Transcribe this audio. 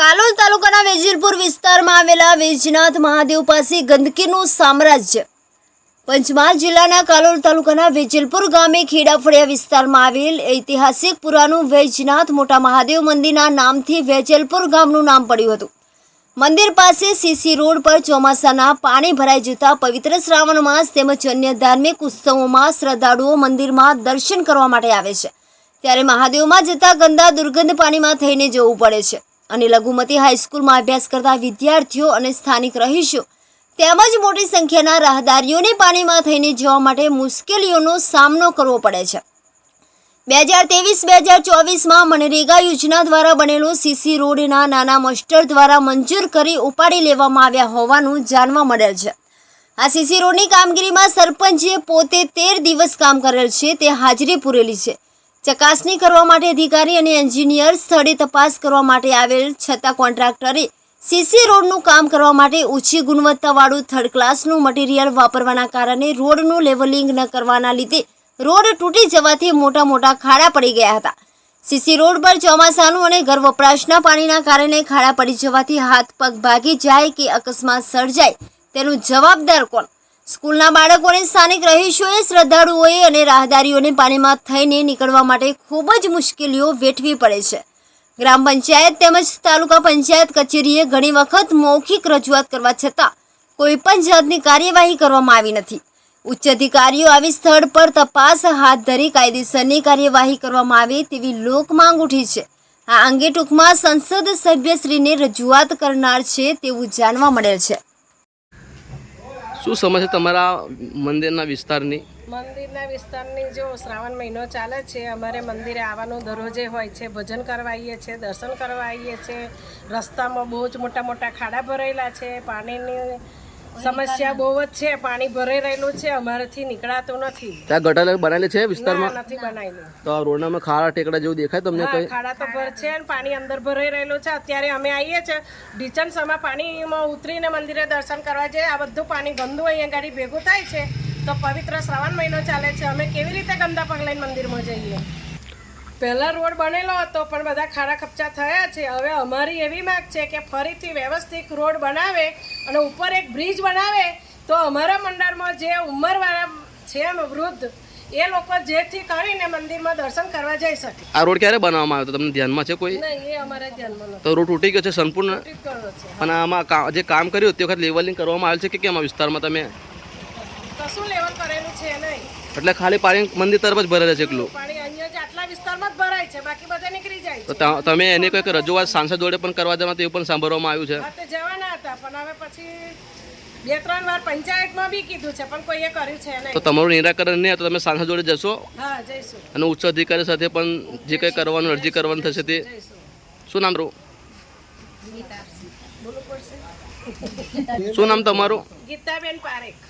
કાલોલ તાલુકાના વેજલપુર વિસ્તારમાં આવેલા વેજનાથ મહાદેવ પાસે ગંદકીનું સામ્રાજ્ય. પંચમહાલ જિલ્લાના કાલોલ તાલુકાના વેજલપુર ગામે ખેડાફળિયા વિસ્તારમાં આવેલ ઐતિહાસિક પુરાનું વૈજનાથ મોટા મહાદેવ મંદિરના નામથી વેજલપુર ગામનું નામ પડ્યું હતું. મંદિર પાસે સીસી રોડ પર ચોમાસાના પાણી ભરાઈ જતા પવિત્ર શ્રાવણ માસ તેમજ અન્ય ધાર્મિક ઉત્સવોમાં શ્રદ્ધાળુઓ મંદિરમાં દર્શન કરવા માટે આવે છે. ત્યારે મહાદેવમાં જતા ગંદા દુર્ગંધ પાણીમાં થઈને જવું પડે છે અને લઘુમતી હાઈસ્કૂલમાં અભ્યાસ કરતા વિદ્યાર્થીઓ અને સ્થાનિક રહીશો તેમજ મોટી સંખ્યાના રાહદારીઓને પાણીમાં થઈને જવા માટે મુશ્કેલીઓનો સામનો કરવો પડે છે. બે હજાર ત્રેવીસ, બે હજાર ચોવીસમાં મનરેગા યોજના દ્વારા બનેલો સીસી રોડના નાના મસ્ટર દ્વારા મંજૂર કરી ઉપાડી લેવામાં આવ્યા હોવાનું જાણવા મળેલ છે. આ સીસી રોડની કામગીરીમાં સરપંચે પોતે તેર દિવસ કામ કરેલ છે, તે હાજરી પૂરેલી છે. ચકાસણી કરવા માટે અધિકારી અને એન્જિનિયર સ્થળે તપાસ કરવા માટે આવેલ, છતાં કોન્ટ્રાક્ટરે સીસી રોડનું કામ કરવા માટે ઓછી ગુણવત્તાવાળું થર્ડ ક્લાસનું મટીરિયલ વાપરવાના કારણે રોડનું લેવલિંગ ન કરવાના લીધે રોડ તૂટી જવાથી મોટા મોટા ખાડા પડી ગયા હતા. સીસી રોડ પર ચોમાસાનું અને ઘર વપરાશના પાણીના કારણે ખાડા પડી જવાથી હાથ પગ ભાગી જાય કે અકસ્માત સર્જાય તેનું જવાબદાર કોણ? સ્કૂલના બાળકોને સ્થાનિક રહીશોએ શ્રદ્ધાળુઓએ અને રાહદારીઓને પાણીમાં થઈને નીકળવા માટે ખૂબ જ મુશ્કેલીઓ વેઠવી પડે છે. ગ્રામ પંચાયત તેમજ તાલુકા પંચાયત કચેરીએ ઘણી વખત મૌખિક રજૂઆત કરવા છતાં કોઈ પણ જાતની કાર્યવાહી કરવામાં આવી નથી. ઉચ્ચ અધિકારીઓ આવી સ્થળ પર તપાસ હાથ ધરી કાયદેસરની કાર્યવાહી કરવામાં આવે તેવી લોક માંગ ઉઠી છે. આ અંગે ટૂંકમાં સંસદ સભ્યશ્રીને રજૂઆત કરનાર છે તેવું જાણવા મળેલ છે. શું સમસ્યા તમારા મંદિરના વિસ્તારની? મંદિરના વિસ્તારની જો શ્રાવણ મહિનો ચાલે છે અમારે મંદિરે આવવાનું દરરોજે હોય છે ભજન કરવા આવીએ છીએ દર્શન કરવા આવીએ છીએ રસ્તામાં બહુ જ મોટા મોટા ખાડા ભરેલા છે પાણીની સમસ્યા બહુ જ છે પાણી ભરાઈ રહેલું છે અમારાથી નીકળાતું નથી. ત્યાં ગટર બનાવેલી છે વિસ્તારમાં? નથી બનાવેલું. તો આ રોડનામાં ખાડા ટેકડા જેવું દેખાય તમને કોઈ? ખાડા તો ભર છે અને પાણી અંદર ભરાઈ રહેલું છે. અત્યારે અમે આવીએ છીએ ઢીચણ સમા પાણીમાં ઉતરીને મંદિરે દર્શન કરવા જઈએ. આ બધું પાણી ગંદુ અહીંયા ગાડી ભેગું થાય છે. તો પવિત્ર શ્રાવણ મહિનો ચાલે છે. અમે કેવી રીતે ગંદા પગલાઈને મંદિરમાં જઈએ? પહેલા રોડ બનેલો હતો પણ બધા ખાડા ખપચા થયા છે. હવે અમારી એવી માંગ છે કે ફરીથી વ્યવસ્થિત રોડ બનાવે અને ઉપર એક બ્રિજ બનાવે તો અમારા મંડળમાં જે ઉંમરવાળા છે વૃદ્ધ એ લોકો જેથી કરીને મંદિરમાં દર્શન કરવા જઈ શકે. આ રોડ ક્યારે બનાવવામાં આવ્યો? તમને ધ્યાનમાં છે કોઈ? નહીં એ અમારે ધ્યાનમાં તો રોડ તૂટી ગયો છે સંપૂર્ણ? અને આમાં જે કામ કર્યું તે વખત લેવલિંગ કરવામાં આવેલ છે કે કેમ આ વિસ્તારમાં તમે? કશું લેવલ કરેલું છે નહીં. એટલે ખાલી પાણી મંદિર તરફ જ ભરેલા છે એકલું પાણી અહીંયા જ આટલા વિસ્તારમાં જ ભરાય છે બાકી બધે નીકળી જાય છે. તા- તમે એને કોઈક રજૂઆત સાંસદ જોડે પણ કરવા જવા તેવું પણ સાંભળવામાં આવ્યું છે? હા તે જવાના હતા પણ હવે પછી બે ત્રણ વાર પંચાયતમાં બી કીધું છે પણ કોઈએ કર્યું છે તો તમારું નિરાકરણ નહીં તો તમે સાંસદ જોડે જશો? હા જઈશું. અને ઉચ્ચ અધિકારી સાથે પણ જે કંઈ કરવાનું અરજી કરવાનું થશે તે? શું નામ રહું શું નામ તમારું? ગીતાબેન પારેખ.